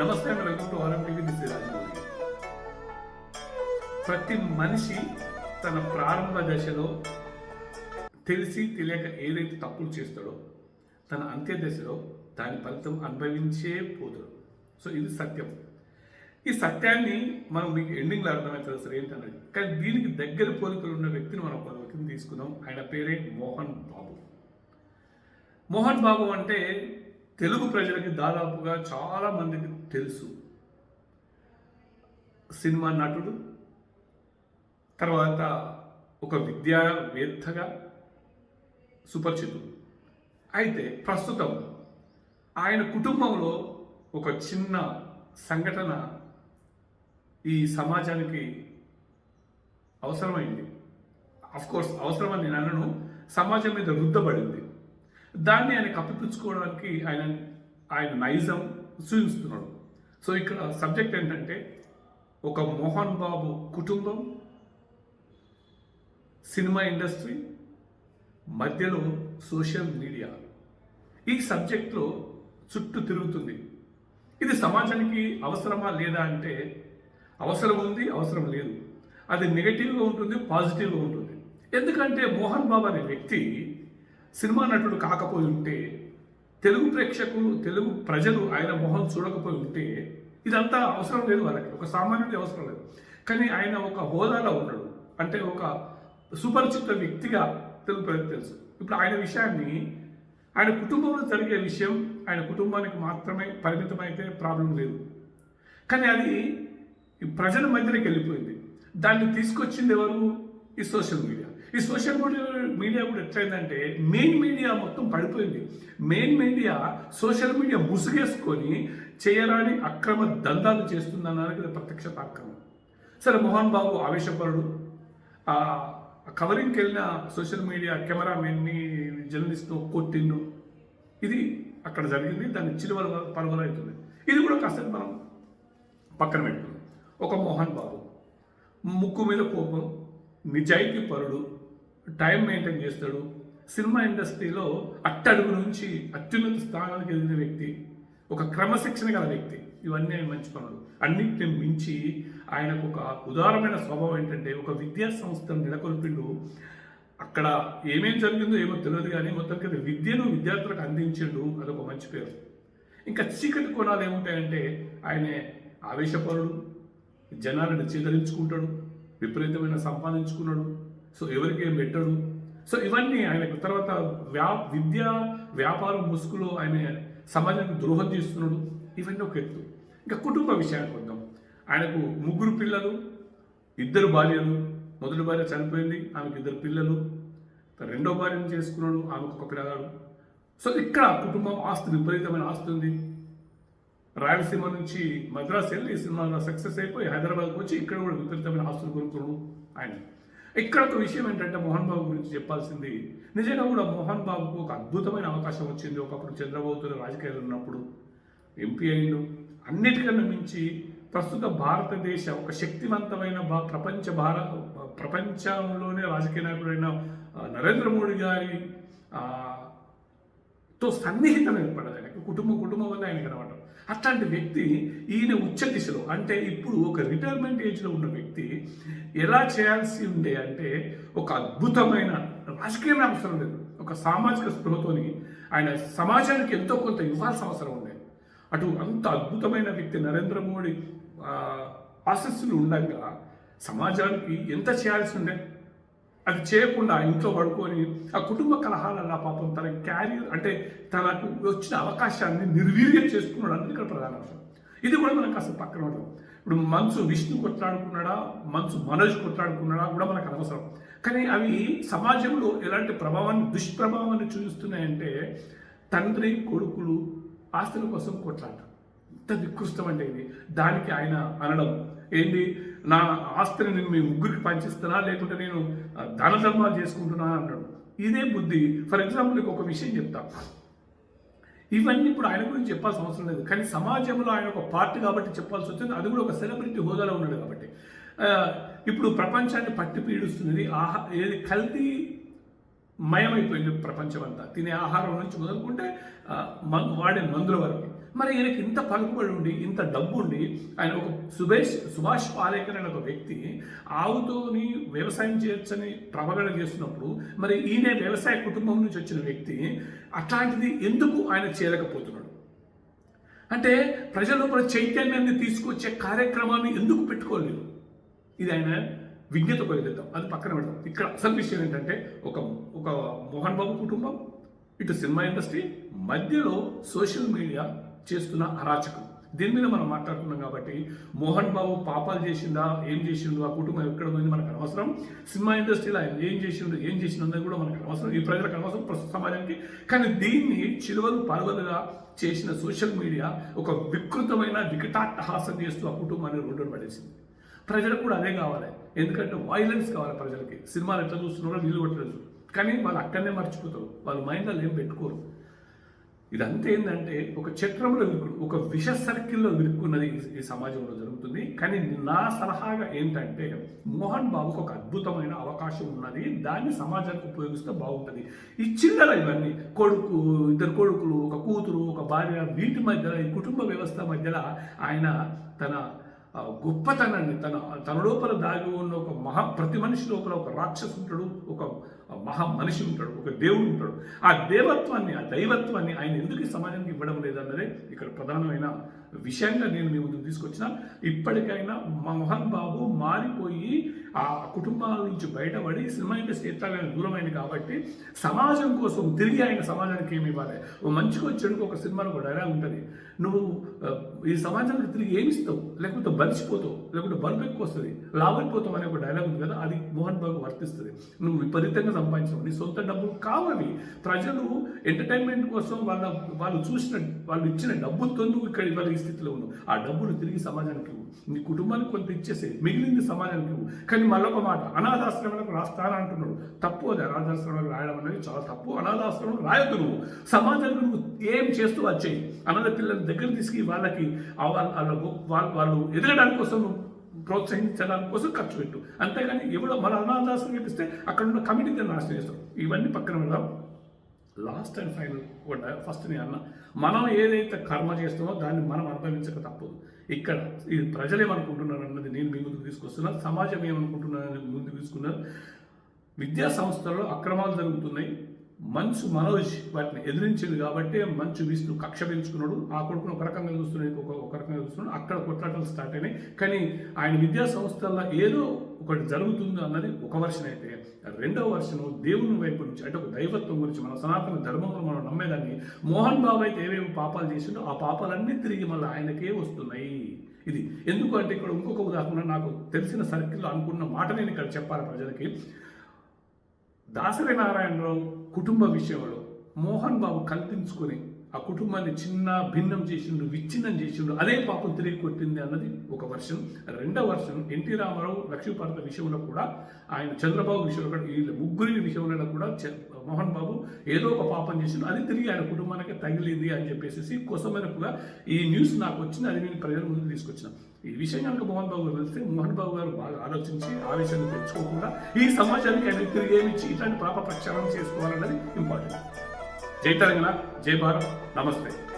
నమస్తే అండి welcome to RM TV this Rajamouli. ప్రతి మనిషి తన ప్రారంభ దశలో తెలిసి తెలియక ఏదైతే తప్పులు చేస్తాడో తన అంత్య దశలో దాని ఫలితం అనుభవించే పోతాడు. సో ఇది సత్యం. ఈ సత్యాన్ని మనం మీకు ఎండింగ్లో అర్థమవుతుంది అసలు ఏంటన్నది? కానీ దీనికి దగ్గర పోలికలు ఉన్న వ్యక్తిని మనం ఒక వ్యక్తిని తీసుకుందాం. ఆయన పేరే మోహన్ బాబు. మోహన్ బాబు అంటే తెలుగు ప్రజలకి దాదాపుగా చాలా మందికి తెలుసు. సినిమా నటుడు తర్వాత ఒక విద్యావేత్తగా సుపరిచితుడు. అయితే ప్రస్తుతం ఆయన కుటుంబంలో ఒక చిన్న సంఘటన ఈ సమాజానికి అవసరమైంది. కోర్స్ అవసరమని నేను అనను సమాజం మీద రుద్దబడింది. దాన్ని ఆయన కప్పిపుచ్చుకోవడానికి ఆయన ఆయన నైజం చూపిస్తున్నాడు సో ఇక్కడ సబ్జెక్ట్ ఏంటంటే ఒక మోహన్ బాబు కుటుంబం సినిమా ఇండస్ట్రీ మధ్యలో సోషల్ మీడియా. ఈ సబ్జెక్ట్లో చుట్టూ తిరుగుతుంది. ఇది సమాజానికి అవసరమా లేదా అంటే అవసరం ఉంది అవసరం లేదు. అది నెగిటివ్గా ఉంటుంది పాజిటివ్గా ఉంటుంది. ఎందుకంటే మోహన్ బాబు అనే వ్యక్తి సినిమా నటుడు కాకపోయి ఉంటే తెలుగు ప్రేక్షకులు తెలుగు ప్రజలు ఆయన మొహం చూడకపోయి ఉంటే ఇదంతా అవసరం లేదు వాళ్ళకి. ఒక సామాన్యుడి అవసరం లేదు. కానీ ఆయన ఒక హోదాలో ఉన్నాడు. అంటే ఒక సుపరిచిత వ్యక్తిగా తెలుగు ప్రజలకు తెలుసు. ఇప్పుడు ఆయన విషయాన్ని ఆయన కుటుంబంలో జరిగే విషయం ఆయన కుటుంబానికి మాత్రమే పరిమితమైతే ప్రాబ్లం లేదు. కానీ అది ప్రజల మధ్యలోకి వెళ్ళిపోయింది. దాన్ని తీసుకొచ్చింది ఎవరు? ఈ సోషల్ మీడియా. ఈ సోషల్ మీడియా మీడియా కూడా ఎట్లయిందంటే మెయిన్ మీడియా మొత్తం పడిపోయింది. మెయిన్ మీడియా సోషల్ మీడియా ముసుగేసుకొని చేయరాని అక్రమ దందాలు చేస్తుందన్నారు ఇది ప్రత్యక్ష అక్రమం సరే మోహన్ బాబు ఆవేశపరుడు. ఆ కవరింగ్కి వెళ్ళిన సోషల్ మీడియా కెమెరామెన్ని జర్నలిస్ట్ను కొట్టిండు. ఇది అక్కడ జరిగింది దాన్ని చిలువల పరుగులు అవుతుంది. ఇది కూడా కాస్త మనం పక్కన పెట్టుకుందాం. ఒక మోహన్ బాబు. ముక్కు మీద కోపం నిజాయితీ పరుడు టైం మెయింటైన్ చేస్తాడు. సినిమా ఇండస్ట్రీలో అట్టడుగు నుంచి అత్యున్నత స్థానానికి ఎదిగిన వ్యక్తి ఒక క్రమశిక్షణ గల వ్యక్తి. ఇవన్నీ ఆయన మంచి పనులు. అన్నింటిని మించి ఆయనకు ఒక ఉదారమైన స్వభావం ఏంటంటే ఒక విద్యా సంస్థను నెలకొల్పిండు. అక్కడ ఏమేం జరిగిందో ఏమో తెలియదు కానీ మొత్తం కదా విద్యను విద్యార్థులకు అందించిండు. అదొక మంచి పేరు. ఇంకా చీకటి కోణాలు ఏముంటాయంటే ఆయన ఆవేశపరుడు జనాలను చీదరించుకుంటాడు విపరీతమైన సంపాదించుకున్నాడు. సో ఎవరికి పెట్టడు సో ఇవన్నీ ఆయనకు తర్వాత వ్యా విద్య వ్యాపారం ముసుగులో ఆయన సమాజానికి ద్రోహం చేస్తున్నాడు. ఇవన్నీ ఒక ఎత్తు. ఇంకా కుటుంబ విషయానికి వద్దాం ఆయనకు ముగ్గురు పిల్లలు ఇద్దరు భార్యలు. మొదటి భార్య చనిపోయింది ఆమెకు ఇద్దరు పిల్లలు. రెండో భార్యను చేసుకున్నాడు ఆమెకు ఒక పిల్లగాడు. సో ఇక్కడ కుటుంబం ఆస్తి విపరీతమైన ఆస్తి ఉంది. రాయలసీమ నుంచి మద్రాసు వెళ్ళి సినిమాలో సక్సెస్ అయిపోయి హైదరాబాద్కి వచ్చి ఇక్కడ కూడా విపరీతమైన ఆస్తులు కొనుక్కున్నాడు ఆయన. ఇక్కడ ఒక విషయం ఏంటంటే మోహన్ బాబు గురించి చెప్పాల్సింది. నిజంగా కూడా మోహన్ బాబుకు ఒక అద్భుతమైన అవకాశం వచ్చింది. ఒకప్పుడు చంద్రబాబుతో రాజకీయాలు ఉన్నప్పుడు ఎంపీ అయిండు అన్నిటికన్నా మించి ప్రస్తుత భారతదేశ ఒక శక్తివంతమైన భా ప్రపంచ భార ప్రపంచంలోనే రాజకీయ నాయకుడైన నరేంద్ర మోడీ గారి తో సన్నిహితం ఏర్పడదు ఆయనకు. కుటుంబం కుటుంబం వల్ల ఆయన కనబడడం అట్లాంటి వ్యక్తి ఈయన ఉచ్చ దిశలో అంటే ఇప్పుడు ఒక రిటైర్మెంట్ ఏజ్లో ఉన్న వ్యక్తి ఎలా చేయాల్సి ఉండే అంటే ఒక అద్భుతమైన రాజకీయమే అవసరం లేదు. ఒక సామాజిక స్పృహతోని ఆయన సమాజానికి ఎంతో కొంత ఇవ్వాల్సిన అవసరం ఉండే. అటు అంత అద్భుతమైన వ్యక్తి నరేంద్ర మోడీ ఆశస్సులు ఉండగా సమాజానికి ఎంత చేయాల్సి ఉండే? అది చేయకుండా ఇంట్లో పడుకొని ఆ కుటుంబ కలహాలల్ల పాపం తన క్యారియర్ అంటే తనకు వచ్చిన అవకాశాన్ని నిర్వీర్యం చేసుకున్నాడు అనేది ఇక్కడ ప్రధాన అంశం. ఇది కూడా మనకు అసలు పక్కన ఉండదు ఇప్పుడు మనసు విష్ణు కొట్లాడుకున్నాడా? మనసు మనోజ్ కొట్లాడుకున్నాడా కూడా మనకు అనవసరం కానీ అవి సమాజంలో ఎలాంటి ప్రభావాన్ని దుష్ప్రభావాన్ని చూపిస్తున్నాయంటే తండ్రి కొడుకులు ఆస్తుల కోసం కొట్లాడటం. ఎంత నికృష్టం అంటే ఇది. దానికి ఆయన అనడం. ఏంటి నా ఆస్తిని నేను మీ ముగ్గురికి పంచిస్తున్నా లేకుంటే నేను ఆ, దాన ధర్మాలు చేసుకుంటున్నా అంటాడు. ఇదే బుద్ధి. ఫర్ ఎగ్జాంపుల్ నీకు ఒక విషయం చెప్తా. ఇవన్నీ ఇప్పుడు ఆయన గురించి చెప్పాల్సిన అవసరం లేదు. కానీ సమాజంలో ఆయన ఒక పార్టీ కాబట్టి చెప్పాల్సి వచ్చింది. అది కూడా ఒక సెలబ్రిటీ హోదాలో ఉన్నాడు కాబట్టి. ఇప్పుడు ప్రపంచాన్ని పట్టి పీడిస్తున్నది ఆహా ఏది కల్తీ మయమైపోయింది ప్రపంచం అంతా తినే ఆహారం నుంచి మొదలుకుంటే వాడే మందుల వరకు. మరి ఈయనకి ఇంత పలుకుబడి ఉండి ఇంత డబ్బు ఉండి ఆయన ఒక సుభేష్ సుభాష్ పాలేకర్ అనే ఒక వ్యక్తి ఆవుతోని వ్యవసాయం చేయొచ్చని ప్రవగణ చేస్తున్నప్పుడు మరి ఈయన వ్యవసాయ కుటుంబం నుంచి వచ్చిన వ్యక్తి అట్లాంటిది ఎందుకు ఆయన చేయలేకపోతున్నాడు? అంటే ప్రజలు మన చైతన్యాన్ని తీసుకొచ్చే కార్యక్రమాన్ని ఎందుకు పెట్టుకోలేదు? ఇది ఆయన విజ్ఞత వదిలేద్దాం అది పక్కన పెడదాం ఇక్కడ అసలు విషయం ఏంటంటే ఒక ఒక మోహన్ బాబు కుటుంబం ఇటు సినిమా ఇండస్ట్రీ మధ్యలో సోషల్ మీడియా చేస్తున్న అరాచకం. దీని మీద మనం మాట్లాడుతున్నాం కాబట్టి మోహన్ బాబు పాపాలు చేసిందా ఏం చేసిండు ఆ కుటుంబం ఎక్కడ పోయింది మనకు అనవసరం. సినిమా ఇండస్ట్రీలో ఆయన ఏం చేసిండు ఏం చేసిండు కూడా మనకు అనవసరం. ఈ ప్రజలకు అనవసరం ప్రస్తుత సమాజానికి. కానీ దీన్ని చిలువలు పలువలుగా చేసిన సోషల్ మీడియా ఒక వికృతమైన వికటాట్టహాసం చేస్తూ ఆ కుటుంబాన్ని రోడ్డు పడేసింది. ప్రజలకు కూడా అదే కావాలి. ఎందుకంటే వైలెన్స్ కావాలి ప్రజలకి. సినిమాలు ఎట్లా చూస్తున్నారో వీళ్ళు కూడా కానీ వాళ్ళు అక్కడనే మర్చిపోతారు. వాళ్ళు మైండ్లో ఏం పెట్టుకోరు. ఇదంతా ఏంటంటే ఒక చక్రంలో విరుక్కుడు ఒక విష సర్కిల్లో విరుక్కున్నది ఈ- ఈ సమాజంలో జరుగుతుంది. కానీ నా సలహాగా ఏంటంటే మోహన్ బాబుకు ఒక అద్భుతమైన అవకాశం ఉన్నది. దాన్ని సమాజానికి ఉపయోగిస్తే బాగుంటుంది. ఈ చిల్లర ఇవన్నీ కొడుకు ఇద్దరు కొడుకులు ఒక కూతురు ఒక భార్య వీటి మధ్యలో ఈ కుటుంబ వ్యవస్థ మధ్యలో ఆయన తన గొప్పతనాన్ని తన తన లోపల దాగి ఉన్న ఒక మహా ప్రతి మనిషి లోపల ఒక రాక్షసు ఒక మహా మనిషి ఉంటాడు ఒక దేవుడు ఉంటాడు. ఆ దేవత్వాన్ని ఆ దైవత్వాన్ని ఆయన ఎందుకు ఈ సమాజానికి ఇవ్వడం లేదన్నదే ఇక్కడ ప్రధానమైన విషయంగా నేను మీ ముందు తీసుకొచ్చిన. ఇప్పటికైనా మోహన్ బాబు మారిపోయి ఆ కుటుంబాల నుంచి బయటపడి సినిమా ఇండస్ట్రీ ఎట్లాగైనా దూరమైంది కాబట్టి సమాజం కోసం తిరిగి ఆయన సమాజానికి ఏమి ఇవ్వాలి? మంచిగా చెడుకు ఒక సినిమాలో ఒక డైలాగ్ ఉంటుంది. నువ్వు ఈ సమాజానికి తిరిగి ఏమి ఇస్తావు? లేకపోతే బలిసిపోతావు లేకపోతే బల్బు ఎక్కువ వస్తుంది లావైపోతావు అనే ఒక డైలాగ్ ఉంది కదా అది మోహన్ బాబు వర్తిస్తుంది. నువ్వు విపరీతంగా సంపాదించవు నీ సొంత డబ్బులు కావాలి ప్రజలు ఎంటర్టైన్మెంట్ కోసం వాళ్ళ వాళ్ళు చూసిన వాళ్ళు ఇచ్చిన డబ్బులతో నువ్వు ఇక్కడ ఇవాళ ఈ స్థితిలో ఉన్నావు. ఆ డబ్బులు తిరిగి సమాజానికి ఇవ్వు. నీ కుటుంబానికి కొంత ఇచ్చేసే మిగిలింది సమాజానికి ఇవ్వు. కానీ మళ్ళొక మాట అనాథాశ్రమాలకు రాస్తాను అంటున్నాడు. తప్పు అది. అనాథాశ్రమాలకు రాయడం అనేది చాలా తప్పు. అనాథాశ్రమం రాయొద్దు నువ్వు. సమాజానికి నువ్వు ఏం చేస్తూ వచ్చేయి అనాథ పిల్లల దగ్గర తీసుకు వాళ్ళకి వాళ్ళ- వాళ్ళు వాళ్ళు ఎదగడానికి కోసం నువ్వు ప్రోత్సహించడానికి కోసం ఖర్చు పెట్టు. అంతేగాని ఎవడో మన అనాథాశ్రమం ఇప్పిస్తే అక్కడ ఉన్న కమిటీని నాశనం చేస్తాం. ఇవన్నీ పక్కన పెడదాం. లాస్ట్ అండ్ ఫైనల్ కూడా ఫస్ట్ నేను అన్న. మనం ఏదైతే కర్మ చేస్తామో దాన్ని మనం అనుభవించక తప్పదు. ఇక్కడ ఇది ప్రజలు ఏమనుకుంటున్నారు అన్నది నేను మీ ముందుకు తీసుకొస్తున్నా. సమాజం ఏమనుకుంటున్నారని ముందుకు తీసుకున్నారు. విద్యా సంస్థల్లో అక్రమాలు జరుగుతున్నాయి. మంచు మనోజ్ వాటిని ఎదిరించింది కాబట్టి మంచు విష్ణు కక్ష పెంచుకున్నాడు. ఆ కొడుకును ఒక రకంగా చూస్తున్నాడు ఒక ఒక రకంగా చూస్తున్నాడు అక్కడ కొట్లాటలు స్టార్ట్ అయినాయి. కానీ ఆయన విద్యా సంస్థల్లో ఏదో ఒకటి జరుగుతుంది అన్నది ఒక వర్షన్ అయితే రెండవ వర్షను దేవుని వైపు నుంచి అంటే ఒక దైవత్వం గురించి మన సనాతన ధర్మంలో మనం నమ్మేదాన్ని. మోహన్ బాబు అయితే ఏమేమి పాపాలు చేసిండో ఆ పాపాలన్నీ తిరిగి మళ్ళీ ఆయనకే వస్తున్నాయి. ఇది ఎందుకంటే ఇక్కడ ఇంకొక ఉదాహరణ నాకు తెలిసిన సర్కిల్లో అనుకున్న మాట నేను ఇక్కడ చెప్పాలి ప్రజలకి. దాసరి నారాయణరావు కుటుంబ విషయంలో మోహన్ బాబు కల్పించుకొని ఆ కుటుంబాన్ని చిన్న భిన్నం చేసిండు విచ్ఛిన్నం చేసిండు అదే పాపం తిరిగి కొట్టింది అన్నది ఒక వర్షం. రెండవ వర్షం ఎన్టీ రామారావు లక్ష్మీపార్వత విషయంలో కూడా ఆయన చంద్రబాబు విషయంలో కూడా వీళ్ళ ముగ్గురి విషయంలో కూడా మోహన్ బాబు ఏదో ఒక పాపం చేసిండు. అది తిరిగి ఆయన కుటుంబానికి తగిలింది అని చెప్పేసి కోసమైనప్పుగా ఈ న్యూస్ నాకు వచ్చింది. అది నేను ప్రజల ముందు తీసుకొచ్చిన. ఈ విషయం కనుక మోహన్ బాబు గారు తెలిస్తే మోహన్ బాబు గారు బాగా ఆలోచించి ఆవేశాన్ని తెచ్చుకోకుండా ఈ సమాజానికి ఆయన తిరిగి ఏమిచ్చి ఇట్లాంటి పాప ప్రక్షాళన చేసుకోవాలన్నది ఇంపార్టెంట్. జై తెలంగాణ జై భారత్. నమస్తే.